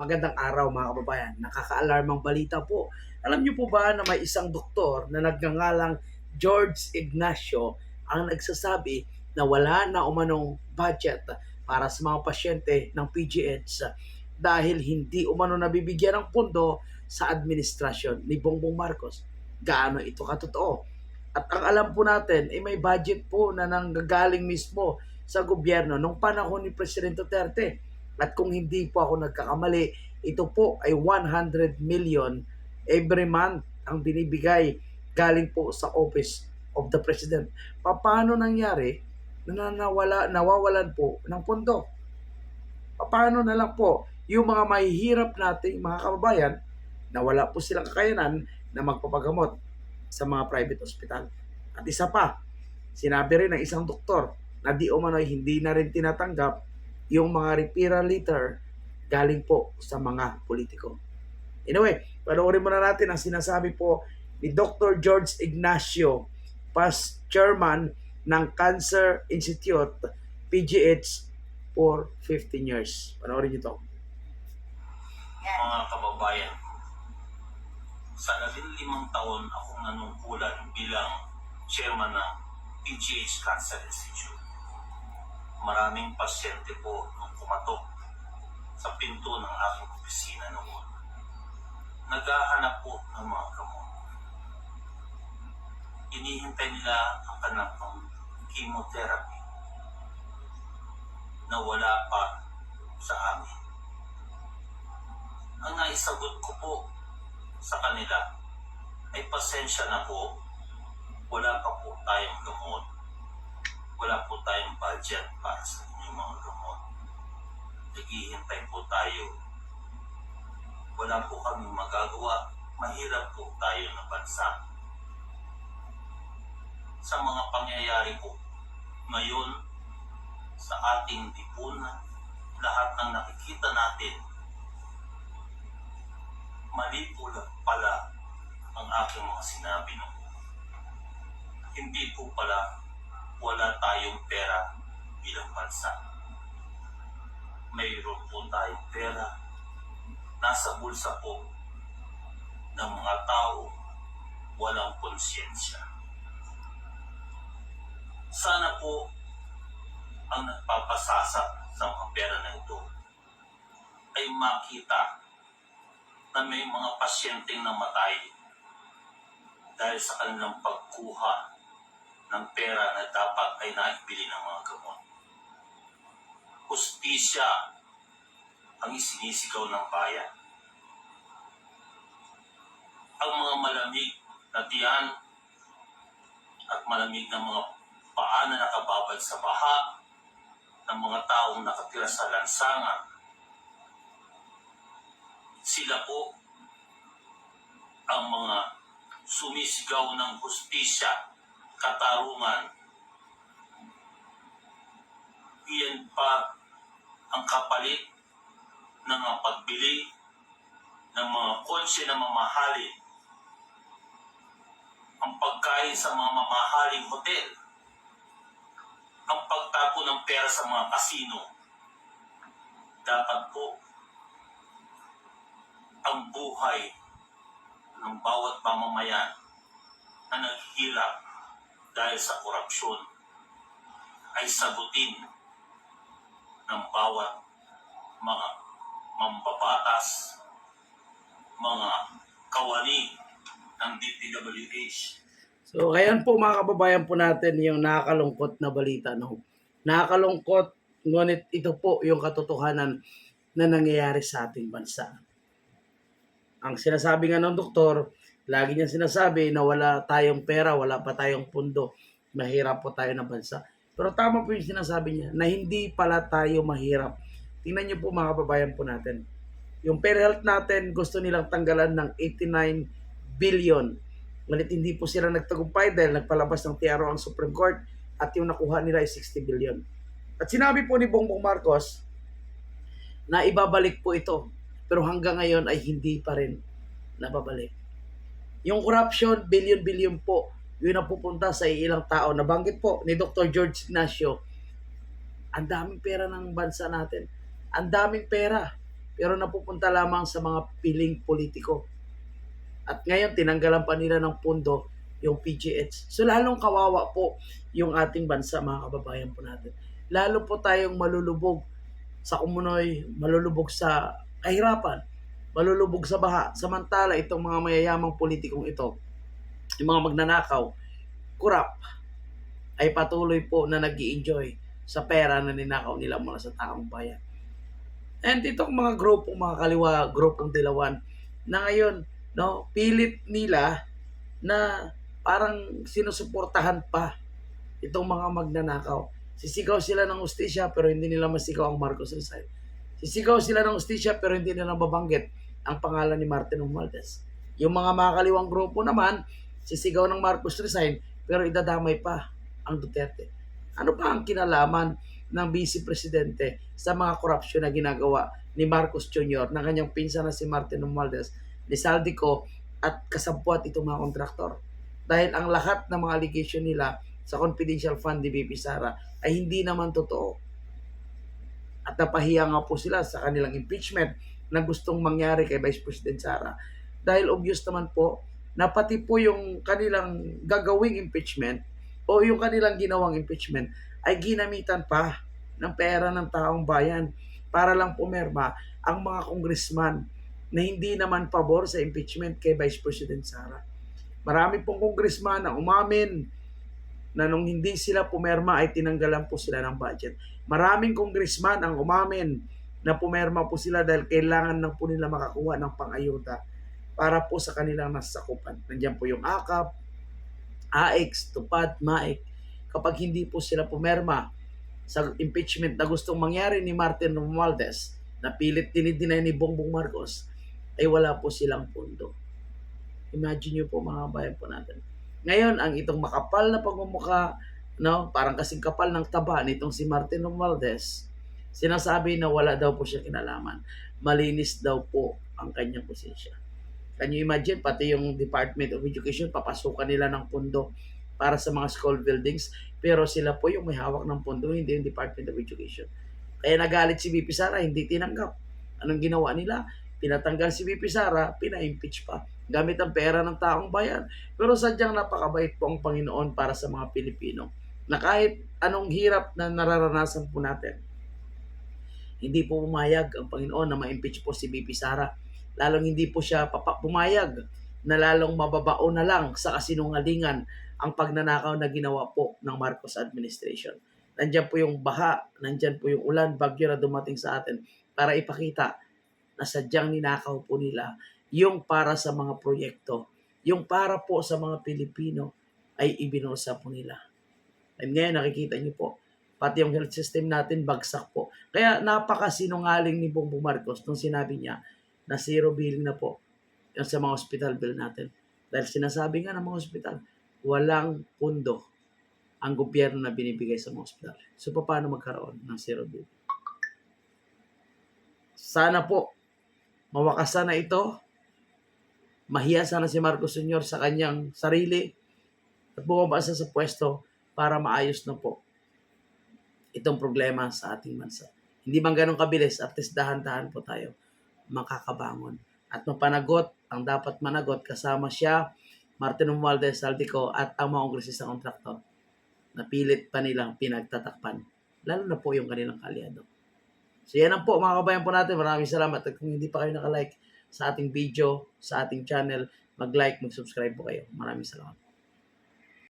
Magandang araw mga kababayan. Nakaka-alarmang balita po. Alam niyo po ba na may isang doktor na nagngangalang George Ignacio ang nagsasabi na wala na umanong budget para sa mga pasyente ng PGH dahil hindi umano nabibigyan ng pondo sa administrasyon ni Bongbong Marcos. Gaano ito katotoo? At ang alam po natin, ay may budget po na nanggagaling mismo sa gobyerno nung panahon ni Presidente Duterte. At kung hindi po ako nagkakamali, ito po ay 100 million every month ang binibigay galing po sa Office of the President. Paano nangyari na nawala, nawawalan po ng pondo? Paano na lang po yung mga mahihirap nating mga kababayan na wala po silang kakayanan na magpapagamot sa mga private hospital. At isa pa, sinabi rin ng isang doktor na di umano'y hindi na rin tinatanggap yung mga referral letter galing po sa mga politiko. Anyway, panoorin muna natin ang sinasabi po ni Dr. George Ignacio, past chairman ng Cancer Institute, PGH, for 15 years. Panoorin niyo to. mga kababayan. Sa limang taon akong nanungkulan bilang chairman ng PGH Cancer Institute. Maraming pasyente po nung kumatok sa pinto ng aking opisina noon. Naghahanap po ng mga gamot. Inihintay nila ang kanilang chemotherapy na wala pa sa amin ang naisagot ko po sa kanila ay pasensya na po. Wala pa po tayong gamot. Wala po tayong budget para sa inyong mga gamot. Naghihintay po tayo. Wala po kami magagawa. Mahirap po tayo na bansa. Sa mga pangyayari po ngayon sa ating lipunan, lahat ng nakikita natin mali po pala ang aking mga sinabi noon. Hindi po pala wala tayong pera bilang bansa. Mayroon po tayong pera nasa bulsa po ng mga tao walang konsyensya. Sana po ang nagpapasasa sa mga pera na ito ay makita na may mga pasyenteng namatay dahil sa kanilang pagkuha ng pera na dapat ay naibili ng mga gamot. Hustisya ang isinisigaw ng bayan. Ang mga malamig na tiyan at malamig na mga paa na nakababad sa baha ng mga taong nakatira sa lansangan sila po ang mga sumisigaw ng hustisya, katarungan. Iyan pa ang kapalit ng mga pagbili ng mga kotse na mamahalin, ang pagkain sa mga mamahaling hotel, ang pagtapo ng pera sa mga kasino. Dapat po ang buhay ng bawat mamamayan na naghihirap dahil sa korupsyon ay sagutin ng bawat mga mambabatas, mga kawani ng DPWH. So, ngayon po mga kababayan po natin yung nakakalungkot na balita. No? Nakakalungkot, ngunit ito po yung katotohanan na nangyayari sa ating bansa. Ang sinasabi nga ng doktor, lagi niya sinasabi na wala tayong pera, wala pa tayong pundo, mahirap po tayo na bansa. Pero tama po yung sinasabi niya na hindi pala tayo mahirap. Tingnan niyo po mga kababayan po natin. Yung PhilHealth natin, gusto nilang tanggalan ng 89 billion. Ngunit hindi po sila nagtagumpay dahil nagpalabas ng TRO ang Supreme Court at yung nakuha nila ay 60 billion. At sinabi po ni Bongbong Marcos na ibabalik po ito. Pero hanggang ngayon ay hindi pa rin nababalik. Yung corruption, billion-billion po, yun ang pupunta sa ilang tao. Nabanggit po ni Dr. George Ignacio, ang daming pera ng bansa natin. Ang daming pera. pero napupunta lamang sa mga piling politiko. At ngayon, tinanggalan pa nila ng pundo yung PGH. So lalong kawawa po yung ating bansa, mga kababayan po natin. Lalo po tayong malulubog sa kumunoy, malulubog sa kahirapan, malulubog sa baha. Samantala, itong mga mayayamang politikong ito, yung mga magnanakaw, kurap, ay patuloy po na nag enjoy sa pera na ninakaw nila mula sa taong bayan. And itong mga grupong mga kaliwa, grupong dilawan, na ngayon, no, pilit nila na parang sinusuportahan pa itong mga magnanakaw. Sisigaw sila ng ustisya pero hindi nila masigaw ang Marcos Rizal. Sisigaw sila ng ustisya pero hindi nila mabanggit ang pangalan ni Martin Romualdez. Yung mga makakaliwang grupo naman, sisigaw ng Marcos Rizal pero idadamay pa ang Duterte. Ano pa ang kinalaman ng Vice Presidente sa mga korupsyon na ginagawa ni Marcos Jr. na kanyang pinsan na si Martin Romualdez, ni Saldico at kasampuat itong mga kontraktor. Dahil ang lahat ng mga allegation nila sa confidential fund ni BP Sara ay hindi naman totoo. At napahiya nga po sila sa kanilang impeachment na gustong mangyari kay Vice President Sara. Dahil obvious naman po na pati po yung kanilang gagawing impeachment o yung kanilang ginawang impeachment ay ginamitan pa ng pera ng taong bayan para lang pumerma ang mga congressman na hindi naman pabor sa impeachment kay Vice President Sara. Marami pong congressman na umamin na nung hindi sila pumerma ay tinanggalan po sila ng budget. Maraming congressman ang umamin na pumerma po sila dahil kailangan lang po nila makakuha ng pangayuda para po sa kanilang nasakupan. Nandiyan po yung AKAP, AX, TUPAD, MAIC. Kapag hindi po sila pumerma sa impeachment na gustong mangyari ni Martin Romualdez na pilit dinidinay ni Bongbong Marcos, ay wala po silang pundo. Imagine nyo po mga bayan po natin. Ngayon, ang itong makapal na pagmumukha, no, parang kasing kapal ng taba nitong si Martin Romualdez, sinasabi na wala daw po siya kinalaman. Malinis daw po ang kanyang posisya. Can you imagine, pati yung Department of Education, papasukan nila ng pundo para sa mga school buildings, pero sila po yung may hawak ng pundo, hindi yung Department of Education. Kaya nagalit si BP Sara, hindi tinanggap. Anong ginawa nila? Pinatanggal si BP Sara, pina-impeach pa. Gamit ang pera ng taong bayan. Pero sadyang napakabait po ang Panginoon para sa mga Pilipino. Na kahit anong hirap na nararanasan po natin, hindi po pumayag ang Panginoon na ma-impeach po si BP Sara. Lalong hindi po siya pumayag na lalong mababao na lang sa kasinungalingan ang pagnanakaw na ginawa po ng Marcos administration. Nandyan po yung baha, nandyan po yung ulan, bagyo na dumating sa atin para ipakita na sadyang ninakaw po nila yung para sa mga proyekto, yung para po sa mga Pilipino ay ibinulsa po nila. And ngayon nakikita niyo po, pati yung health system natin bagsak po. Kaya napakasinungaling ni Bongbong Marcos nung sinabi niya na zero billing na po yung sa mga hospital bill natin. Dahil sinasabi nga ng mga hospital, walang pundo ang gobyerno na binibigay sa mga hospital. So, paano magkaroon ng zero bill? Sana po, mawakasan na ito. Mahiya sana si Marcos Sr. sa kanyang sarili at bumaba sa pwesto para maayos na po itong problema sa ating bansa. Hindi man ganun kabilis, at least dahan-dahan po tayo makakabangon. At mapanagot, ang dapat managot, kasama siya, Martin Romualdez Saldico at ang mga kongresista kontraktor na pilit pa nilang pinagtatakpan. Lalo na po yung kanilang kalyado. So yan ang po mga kabayan po natin. Maraming salamat. At kung hindi pa kayo nakalike sa ating video, sa ating channel, mag-like, mag-subscribe po kayo. Maraming salamat.